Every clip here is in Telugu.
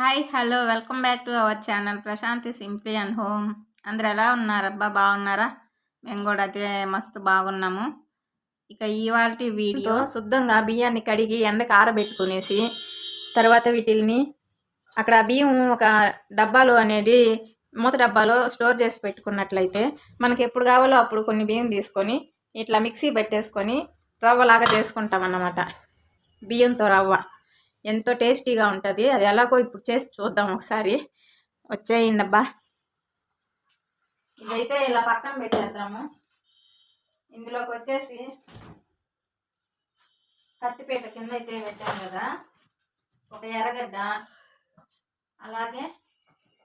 Hi hello welcome back to our channel Prashanti simply and home. అందరు ఎలా ఉన్నారబ్బా? బాగున్నారా? మేము కూడా అయితే మస్తు బాగున్నాము. ఇక ఇవాళ వీడియో శుద్ధంగా బియ్యాన్ని కడిగి ఎండకు ఆరబెట్టుకునేసి తర్వాత వీటిల్ని అక్కడ బియ్యం ఒక డబ్బాలో అనేది మూత డబ్బాలో స్టోర్ చేసి పెట్టుకున్నట్లయితే మనకి ఎప్పుడు కావాలో అప్పుడు కొన్ని బియ్యం తీసుకొని ఇట్లా మిక్సీ పెట్టేసుకొని రవ్వలాగా చేసుకుంటాం అన్నమాట బియ్యంతో రవ్వ. ఎంతో టేస్టీగా ఉంటుంది. అది ఎలాగో ఇప్పుడు చేసి చూద్దాం ఒకసారి. వచ్చేయండి అబ్బా. ఇదైతే ఇలా పక్కన పెట్టేద్దాము. ఇందులోకి వచ్చేసి కత్తిపీట కింద అయితే పెట్టాను కదా. ఒక ఎర్రగడ్డ. అలాగే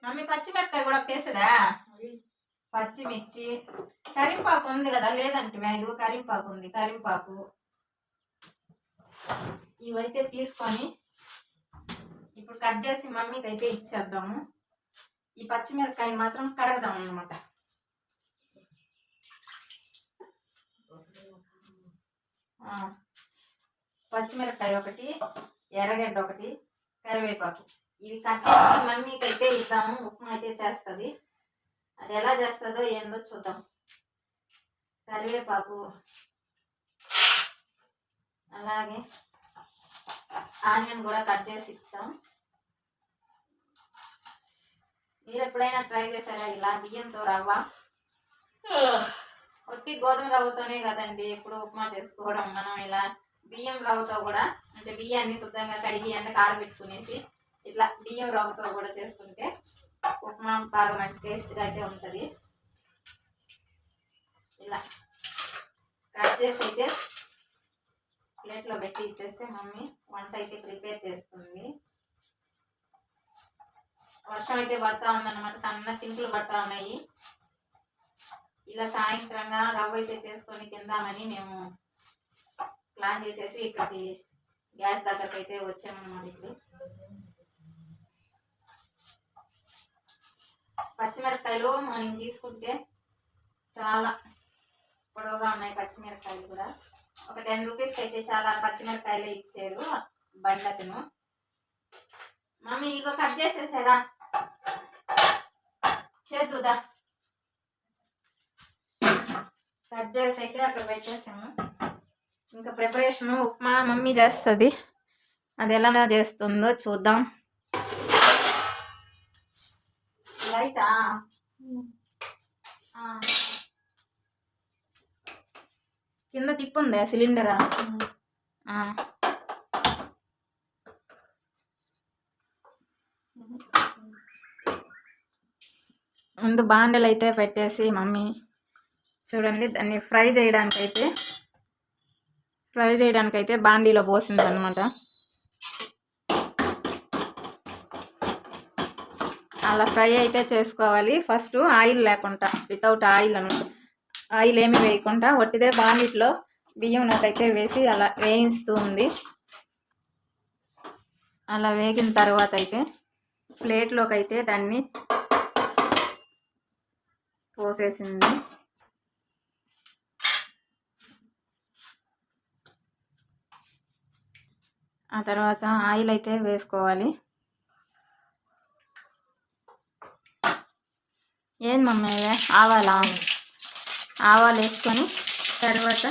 మమ్మీ పచ్చిమిరపకాయ కూడా పేసదా పచ్చిమిర్చి. కరింపాకు ఉంది కదా లేదంటే మ్యాగు కరింపాకు ఉంది. కరింపాకు ఇవైతే తీసుకొని ఇప్పుడు కట్ చేసి మమ్మీకి అయితే ఇచ్చేద్దాము. ఈ పచ్చిమిరపకాయ మాత్రం కడగదాం అనమాట పచ్చిమిరపకాయ ఒకటి ఎర్రగడ్డ ఒకటి కరివేపాకు. ఇవి కట్ చేసి మమ్మీకి అయితే ఇద్దాము. ఉప్మా అయితే చేస్తుంది. అది ఎలా చేస్తుందో ఏందో చూద్దాం. కరివేపాకు. అలాగే ఆనియన్ కూడా కట్ చేసి ఇస్తాం. మీరు ఎప్పుడైనా ట్రై చేశారా ఇలా బియ్యంతో రవ్వ? ఒట్టి గోధుమ రవ్వతోనే కదండి ఎప్పుడు ఉప్మా చేసుకోవడం మనం ఇలా బియ్యం రవ్వతో కూడా అంటే బియ్యాన్ని శుద్ధంగా కడిగి ఎండకు ఆరబెట్టుకునేసి ఇట్లా బియ్యం రవ్వతో కూడా చేసుకుంటే ఉప్మా బాగా మంచి టేస్ట్గా అయితే ఉంటుంది. ఇలా కట్ చేసి అయితే ప్లేట్లో పెట్టి ఇచ్చేస్తే మమ్మీ వంట అయితే ప్రిపేర్ చేస్తుంది. వర్షం అయితే పడతా ఉందన్నమాట సన్న చింకులు పడతా ఉన్నాయి. ఇలా సాయంత్రంగా రవ్వ అయితే చేసుకొని తిందామని మేము ప్లాన్ చేసేసి ఇక్కడికి గ్యాస్ దగ్గరకు అయితే వచ్చామన్నమాట ఇప్పుడు. పచ్చిమిరపకాయలు మనం తీసుకుంటే చాలా పొడవుగా ఉన్నాయి పచ్చిమిరపకాయలు కూడా. ఒక టెన్ రూపీస్కి అయితే చాలా పచ్చిమిరపకాయలు ఇచ్చాడు బండతను మమ్మీ ఇగో కట్ చేసేసారా. చేతుదా కట్ చేసి అయితే అక్కడ పెట్టేసాము. ఇంకా ప్రిపరేషన్ ఉప్మా మమ్మీ చేస్తుంది. అది ఎలా చేస్తుందో చూద్దాం. లైటా? కింద తిప్పుందా సిలిండరా? ఆ. ముందు బాండలు అయితే పెట్టేసి మమ్మీ చూడండి దాన్ని ఫ్రై చేయడానికి అయితే ఫ్రై చేయడానికి అయితే బాండీలో పోసింది అనమాట అలా ఫ్రై అయితే చేసుకోవాలి. ఫస్ట్ ఆయిల్ లేకుండా వితౌట్ ఆయిల్ అనమాట ఆయిల్ ఏమి వేయకుండా ఒట్టిదే బాండిట్లో బియ్యం నాకైతే వేసి అలా వేయిస్తూ ఉంది. అలా వేగిన తర్వాత అయితే ప్లేట్లోకి అయితే దాన్ని పోసేసింది. ఆ తర్వాత ఆయిల్ అయితే వేసుకోవాలి. ఏం మమ్మీ ఆవాలా? ఆవాలు వేసుకొని తర్వాత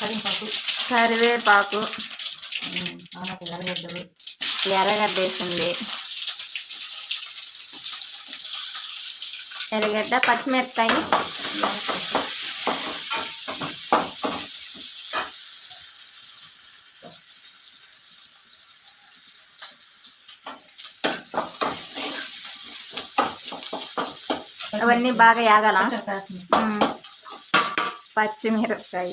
కరింపాకు కరివేపాకు. ఎర్రగడ్డలు. ఎర్రగడ్డ వేసింది ఎర్రగడ్డ పచ్చిమిరపకాయ అవన్నీ బాగా యాగాల. పచ్చిమిరపకాయ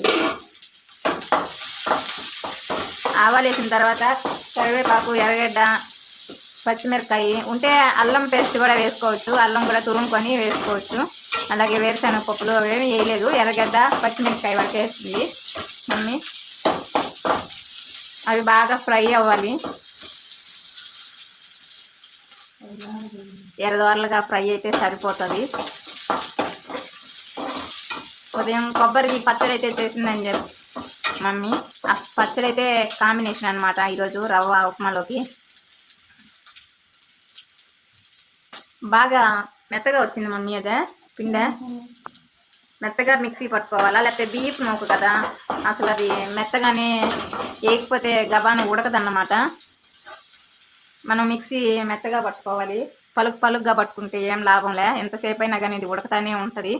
ఆవాలు వేసిన తర్వాత కరివేపాకు ఎర్రగడ్డ పచ్చిమిరపకాయ ఉంటే అల్లం పేస్ట్ కూడా వేసుకోవచ్చు. అల్లం కూడా తురుముకొని వేసుకోవచ్చు. అలాగే వేరుశనగ పప్పులు అవేమి వేయలేదు. ఎర్రగడ్డ పచ్చిమిరపకాయ వరకు వేస్తుంది మమ్మీ. అవి బాగా ఫ్రై అవ్వాలి. ఎర్రదోరలుగా ఫ్రై అయితే సరిపోతుంది. ఉదయం కొబ్బరిది పచ్చడి అయితే చేసిందని చెప్పి. మమ్మీ ఆ పచ్చడి అయితే కాంబినేషన్ అనమాట ఈరోజు రవ్వ ఉప్మాలోకి. బాగా మెత్తగా వచ్చింది మమ్మీ అదే పిండే. మెత్తగా మిక్సీ పట్టుకోవాలా? లేకపోతే బీఫ్ నూకు కదా? అసలు అది మెత్తగానే వేయకపోతే గబాను ఉడకదన్నమాట. మనం మిక్సీ మెత్తగా పట్టుకోవాలి. పలుకు పలుగ్గా పట్టుకుంటే ఏం లాభంలే? ఎంతసేపు అయినా కానీ ఇది ఉడకతానే ఉంటుంది.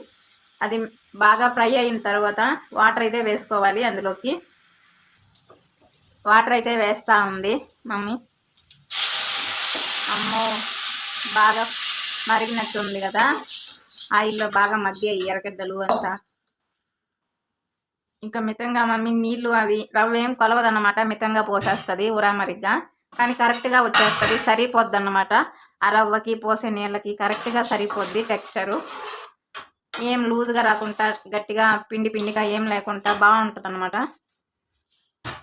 అది బాగా ఫ్రై అయిన తర్వాత వాటర్ అయితే వేసుకోవాలి అందులోకి. వాటర్ అయితే వేస్తూ ఉంది మమ్మీ. అమ్మో బాగా మరిగినట్టు ఉంది కదా. ఆయిల్లో బాగా మధ్య ఎరగడ్డలు అంతా. ఇంకా మితంగా మమ్మీ నీళ్ళు అవి రవ్వ ఏం కొలవదన్నమాట మితంగా పోసేస్తుంది ఉరామరిగ్గా కానీ కరెక్ట్గా వచ్చేస్తుంది సరిపోద్ది అన్నమాట ఆ రవ్వకి పోసే నీళ్ళకి కరెక్ట్గా సరిపోద్ది టెక్స్చరు. ఏం లూజ్గా రాకుండా గట్టిగా పిండి పిండిగా ఏం లేకుండా బాగుంటుంది అనమాట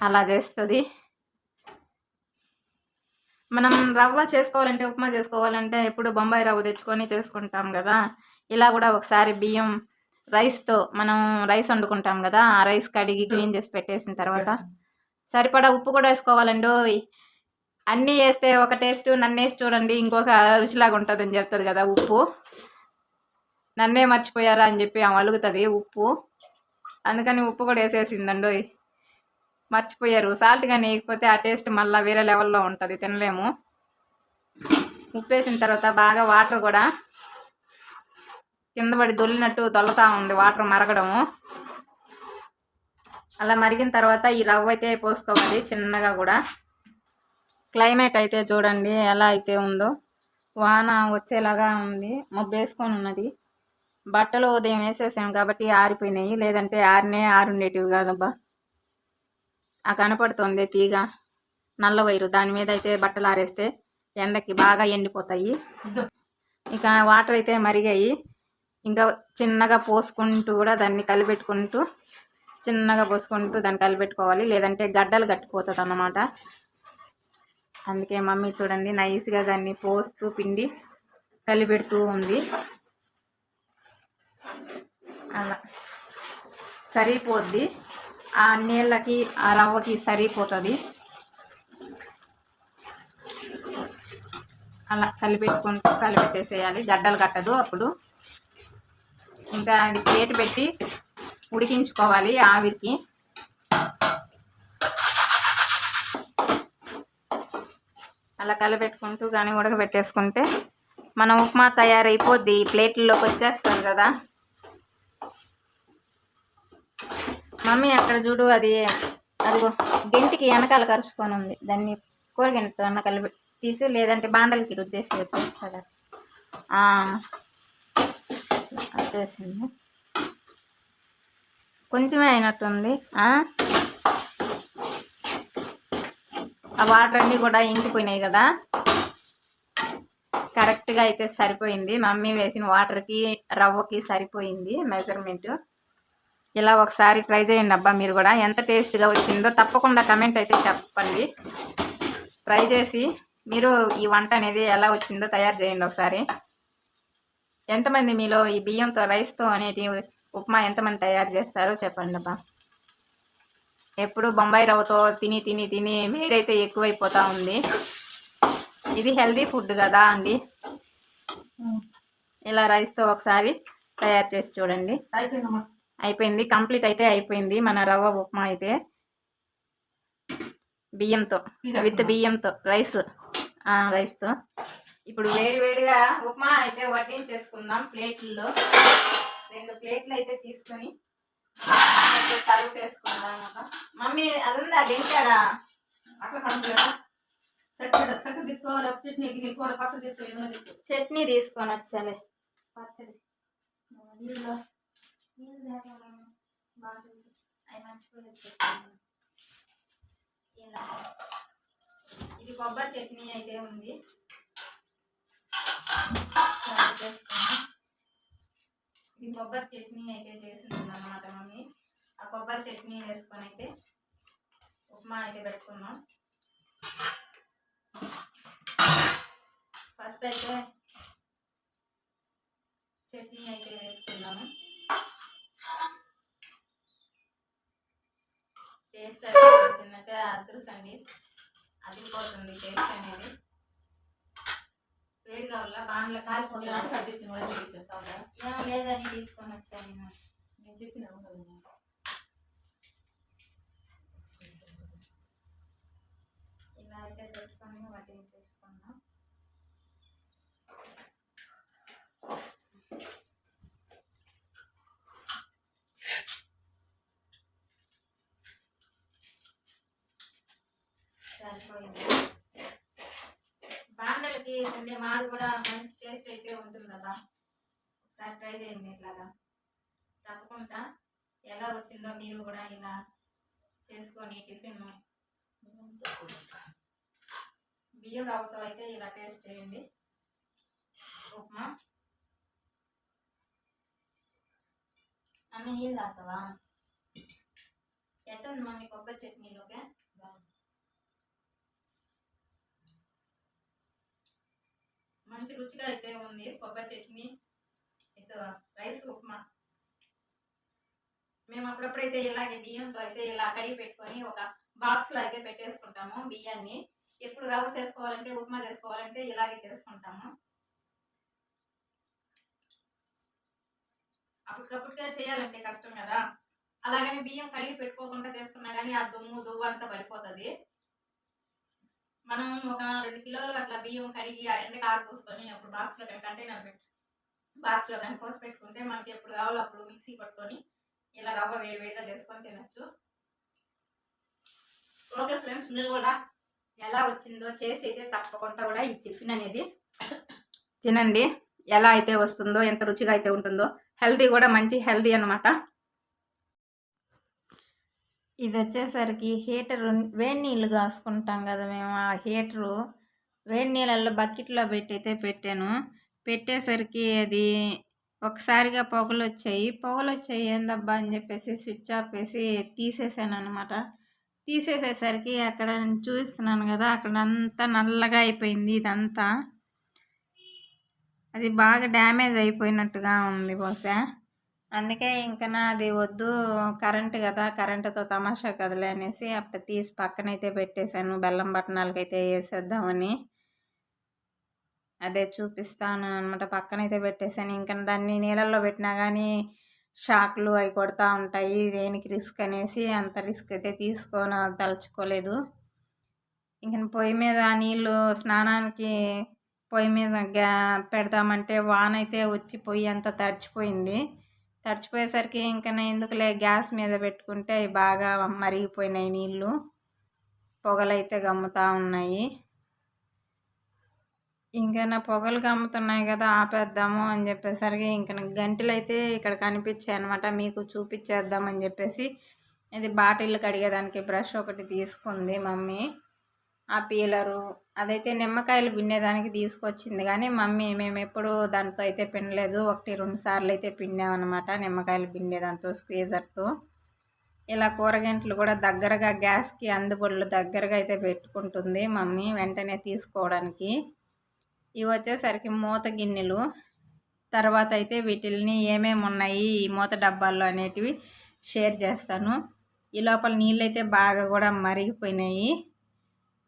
అలా చేస్తుంది. మనం రవ్వ చేసుకోవాలంటే ఉప్మా చేసుకోవాలంటే ఎప్పుడు బొంబాయి రవ్వ తెచ్చుకొని చేసుకుంటాం కదా. ఇలా కూడా ఒకసారి బియ్యం రైస్తో మనం రైస్ వండుకుంటాం కదా. ఆ రైస్ కడిగి క్లీన్ చేసి పెట్టేసిన తర్వాత సరిపడా ఉప్పు కూడా వేసుకోవాలండి. అన్నీ వేస్తే ఒక టేస్ట్ నన్ను వేసి చూడండి ఇంకొక రుచిలాగా ఉంటుందని చెప్తుంది కదా ఉప్పు. నన్నే మర్చిపోయారా అని చెప్పి ఆమె అలుగుతుంది ఉప్పు. అందుకని ఉప్పు కూడా వేసేసిందండు మర్చిపోయారు. సాల్ట్ కానీ వేయకపోతే ఆ టేస్ట్ మళ్ళీ వేరే లెవెల్లో ఉంటుంది తినలేము. ఉప్పు వేసిన తర్వాత బాగా వాటర్ కూడా కింద పడి దొల్లినట్టు దొల్లతా ఉంది వాటర్ మరగడము. అలా మరిగిన తర్వాత ఈ రవ్వ అయితే పోసుకోవాలి చిన్నగా కూడా. క్లైమేట్ అయితే చూడండి ఎలా అయితే ఉందో. వాన వచ్చేలాగా ఉంది. మబ్బు వేసుకొని ఉన్నది. బట్టలు ఉదయం వేసేసాం కాబట్టి ఆరిపోయినాయి. లేదంటే ఆరినే ఆరుండేటివి కాదబ్బా. ఆ కనపడుతుంది తీగ. నల్ల వైరు. దాని మీద అయితే బట్టలు ఆరేస్తే ఎండకి బాగా ఎండిపోతాయి. ఇక వాటర్ అయితే మరిగాయి. ఇంకా చిన్నగా పోసుకుంటూ కూడా దాన్ని కలిపెట్టుకుంటూ చిన్నగా పోసుకుంటూ దాన్ని కలిపెట్టుకోవాలి. లేదంటే గడ్డలు కట్టిపోతుంది అన్నమాట. అందుకే మమ్మీ చూడండి నైస్గా దాన్ని పోస్తూ పిండి కలిపెడుతూ ఉంది. అలా. సరిపోద్ది. ఆ నీళ్ళకి ఆ రవ్వకి సరిపోతుంది. అలా కలిపెట్టుకుంటూ కలిపెట్టేసేయాలి. గడ్డలు కట్టదు అప్పుడు. ఇంకా అది ప్లేట్ పెట్టి ఉడికించుకోవాలి ఆవిరికి. అలా కలిపెట్టుకుంటూ కానీ ఉడకబెట్టేసుకుంటే మన ఉప్మా తయారైపోద్ది. ప్లేట్లలోకి వచ్చేస్తుంది కదా. మమ్మీ అక్కడ చూడు అది అదిగో గెంటికి వెనకాల కరుచుకొని ఉంది. దాన్ని కూరగెంటతో అన్న కలిపి తీసి లేదంటే బాండలకి రుద్దేసి వచ్చేస్తుంది వచ్చేసింది. కొంచెమే అయినట్టుంది. ఆ? ఆ వాటర్ అన్నీ కూడా ఇంకిపోయినాయి కదా. కరెక్ట్గా అయితే సరిపోయింది. మమ్మీ వేసిన వాటర్కి రవ్వకి సరిపోయింది మెజర్మెంట్. ఇలా ఒకసారి ట్రై చేయండి అబ్బా మీరు కూడా. ఎంత టేస్ట్గా వచ్చిందో తప్పకుండా కమెంట్ అయితే చెప్పండి. ట్రై చేసి మీరు ఈ వంట అనేది ఎలా వచ్చిందో తయారు చేయండి ఒకసారి. ఎంతమంది మీలో ఈ బియ్యంతో రైస్తో అనేటి ఉప్మా ఎంతమంది తయారు చేస్తారో చెప్పండి అబ్బా. ఎప్పుడు బొంబాయి రవ్వతో తిని తిని తిని వేరైతే ఎక్కువైపోతా ఉంది. ఇది హెల్దీ ఫుడ్ కదా అండి. ఇలా రైస్తో ఒకసారి తయారు చేసి చూడండి. అయిపోయింది కంప్లీట్ అయితే అయిపోయింది మన రవ్వ ఉప్మా అయితే. బియ్యంతో విత్ బియ్యంతో రైస్. రైస్తో. ఇప్పుడు వేడి వేడిగా ఉప్మా అయితే వడ్డించేసుకుందాం ప్లేట్లలో. రెండు ప్లేట్లు అయితే తీసుకొని సర్వ్ చేసుకుందాం. మమ్మీ అది ఉందా దించాడా? అట్లా కనుక చక్కెర చక్కెర తెచ్చుకోవాలి చట్నీ గిన్నె కూర పచ్చడి తెచ్చుకో ఏమైనా తెచ్చుకో చట్నీ తీసుకొని వచ్చాలే. పచ్చడి. నీళ్ళు అవి మర్చిపోయి ఇలా. ఇది కొబ్బరి చట్నీ అయితే ఉంది. ఇది కొబ్బరి చట్నీ అయితే చేసింది అన్నమాట మమ్మీ. ఆ కొబ్బరి చట్నీ వేసుకొని అయితే ఉప్మా అయితే పెట్టుకున్నాం ఫస్ట్ అయితే చట్నీ అయితే వేసుకుందాము. టేస్ట్ తిన్నట్టే అదృష్టండి. అదిరిపోతుంది టేస్ట్ అనేది. వేడి కావాలా? బాండ్లో కాలిపోతుంది ఎంత కట్ చేసి మళ్ళీ ఇచ్చేస్తావా ఏం లేదని తీసుకొని వచ్చాను నేను. నేను చెప్పినా కదా. ఇలా అయితే పెట్టుకొని వాటిని చేసుకున్నాం సరిపోయింది బాండలకి ఉండే మాడు కూడా మంచి టేస్ట్ అయితే ఉంటుంది కదా. ఒకసారి ట్రై చేయండి ఇట్లాగా. తప్పకుండా ఎలా వచ్చిందో మీరు కూడా ఇలా చేసుకొని టిఫిన్ బియ్యం రవ్వతో అయితే ఇలా టేస్ట్ చేయండి. ఉప్మా. అమ్మ నీళ్ళు తాగుతావా? ఎట్టండి మమ్మీ కొబ్బరి చట్నీలోకే? మంచి రుచిగా అయితే ఉంది. కొబ్బరి చట్నీ ఇది రైస్ ఉప్మా. మేము అప్పుడప్పుడైతే ఇలాగే బియ్యంతో అయితే ఇలా కడిగి పెట్టుకొని ఒక బాక్స్లో అయితే పెట్టేసుకుంటాము బియ్యాన్ని. ఎప్పుడు రవ్వ చేసుకోవాలంటే ఉప్మా చేసుకోవాలంటే ఇలాగే చేసుకుంటాము. అప్పటికప్పుడుగా చేయాలంటే కష్టం కదా. అలాగని బియ్యం కడిగి పెట్టుకోకుండా చేసుకున్నా కానీ ఆ దుమ్ము దువ్వు అంతా పడిపోతుంది. మనం ఒక రెండు కిలోలు అట్లా బియ్యం కడిగి ఆ ఎండకి ఆరిపోసుకొని అప్పుడు బాక్స్లో కానీ కంటైనర్ పెట్టి బాక్స్లో కానీ పోసి పెట్టుకుంటే మనకి ఎప్పుడు కావాలో అప్పుడు మిక్సీ పట్టుకొని ఇలా రవ్వ వేడివేడిగా చేసుకొని తినొచ్చు. ఓకే ఫ్రెండ్స్ మీరు కూడా ఎలా వచ్చిందో చేసి అయితే తప్పకుండా కూడా ఈ టిఫిన్ అనేది తినండి. ఎలా అయితే వస్తుందో ఎంత రుచిగా అయితే ఉంటుందో హెల్తీ కూడా మంచి హెల్తీ అన్నమాట. ఇది వచ్చేసరికి హీటర్ వేడి నీళ్ళు కాసుకుంటాం కదా మేము ఆ హీటరు వేడి నీళ్ళల్లో బకెట్లో పెట్టి అయితే పెట్టాను. పెట్టేసరికి అది ఒకసారిగా పొగలు వచ్చాయి పొగలు వచ్చాయి ఏందబ్బా అని చెప్పేసి స్విచ్ ఆఫ్ వేసి తీసేసాను అనమాట తీసేసేసరికి అక్కడ నేను చూస్తున్నాను కదా అక్కడ అంతా నల్లగా అయిపోయింది ఇదంతా. అది బాగా డ్యామేజ్ అయిపోయినట్టుగా ఉంది బహుశా. అందుకే ఇంకా నాది వద్దు కరెంట్ కదా కరెంటుతో తమాషా కదలే అనేసి అప్పుడు తీసి పక్కనైతే పెట్టేశాను బెల్లం పట్టణాలకైతే వేసేద్దామని. అదే చూపిస్తాను అనమాట పక్కనైతే పెట్టేశాను. ఇంకా దాన్ని నీళ్ళల్లో పెట్టినా కానీ షాక్లు అవి కొడతా ఉంటాయి దేనికి రిస్క్ అనేసి అంత రిస్క్ అయితే తీసుకొని తలుచుకోలేదు. ఇంక పొయ్యి మీద నీళ్ళు స్నానానికి పొయ్యి మీద గ్యా పెడదామంటే వాన అయితే వచ్చి పొయ్యి అంతా తడిచిపోయింది. తడిచిపోయేసరికి ఇంకా ఎందుకులే గ్యాస్ మీద పెట్టుకుంటే అవి బాగా మరిగిపోయినాయి నీళ్ళు. పొగలైతే గమ్ముతా ఉన్నాయి. ఇంకా నా పొగలు గమ్ముతున్నాయి కదా ఆపేద్దాము అని చెప్పేసరికి ఇంకా నాకు గంటలు అయితే ఇక్కడ కనిపించాయి అనమాట మీకు చూపించేద్దామని చెప్పేసి ఇది బాటిల్ కడిగేదానికి బ్రష్ ఒకటి తీసుకుంది మమ్మీ. ఆ పీలరు అదైతే నిమ్మకాయలు పిండేదానికి తీసుకొచ్చింది. కానీ మమ్మీ మేము ఎప్పుడూ దాంతో అయితే పిండలేదు. ఒకటి రెండు సార్లు అయితే పిండామన్నమాట నిమ్మకాయలు పిండేదాంతో స్క్వీజర్తో. ఇలా కూరగంటలు కూడా దగ్గరగా గ్యాస్కి అందుబడులు దగ్గరగా అయితే పెట్టుకుంటుంది మమ్మీ వెంటనే తీసుకోవడానికి. ఇవి వచ్చేసరికి మూత గిన్నెలు. తర్వాత అయితే వీటిల్ని ఏమేమి ఉన్నాయి ఈ మూత డబ్బాల్లో అనేటివి షేర్ చేస్తాను. ఈ లోపల నీళ్ళు అయితే బాగా కూడా మరిగిపోయినాయి.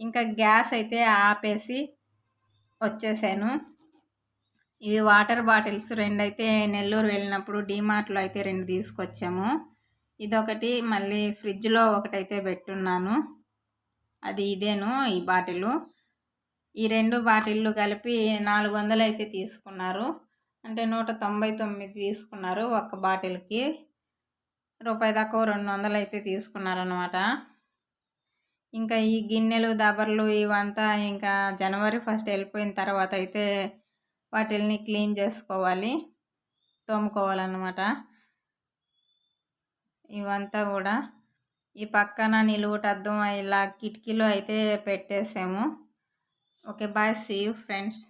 ఇంకా గ్యాస్ అయితే ఆపేసి వచ్చేసాను. ఇవి వాటర్ బాటిల్స్ రెండు అయితే నెల్లూరు వెళ్ళినప్పుడు డీమార్ట్లో అయితే రెండు తీసుకొచ్చాము. ఇదొకటి మళ్ళీ ఫ్రిడ్జ్లో ఒకటైతే పెట్టున్నాను. అది ఇదేను ఈ బాటిలు. ఈ రెండు బాటిళ్ళు కలిపి నాలుగు వందలు అయితే తీసుకున్నారు. అంటే నూట తొంభై తొమ్మిది తీసుకున్నారు ఒక బాటిల్కి. రూపాయి దాకా రెండు వందలు అయితే తీసుకున్నారనమాట ఇంకా ఈ గిన్నెలు దబర్లు ఇవంతా ఇంకా జనవరి ఫస్ట్ వెళ్ళిపోయిన తర్వాత అయితే వాటిల్ని క్లీన్ చేసుకోవాలి తోముకోవాలన్నమాట. ఇవంతా కూడా ఈ పక్కన నిలువుటద్దం ఇలా కిటికీలో అయితే పెట్టేసాము. Okay bye see you friends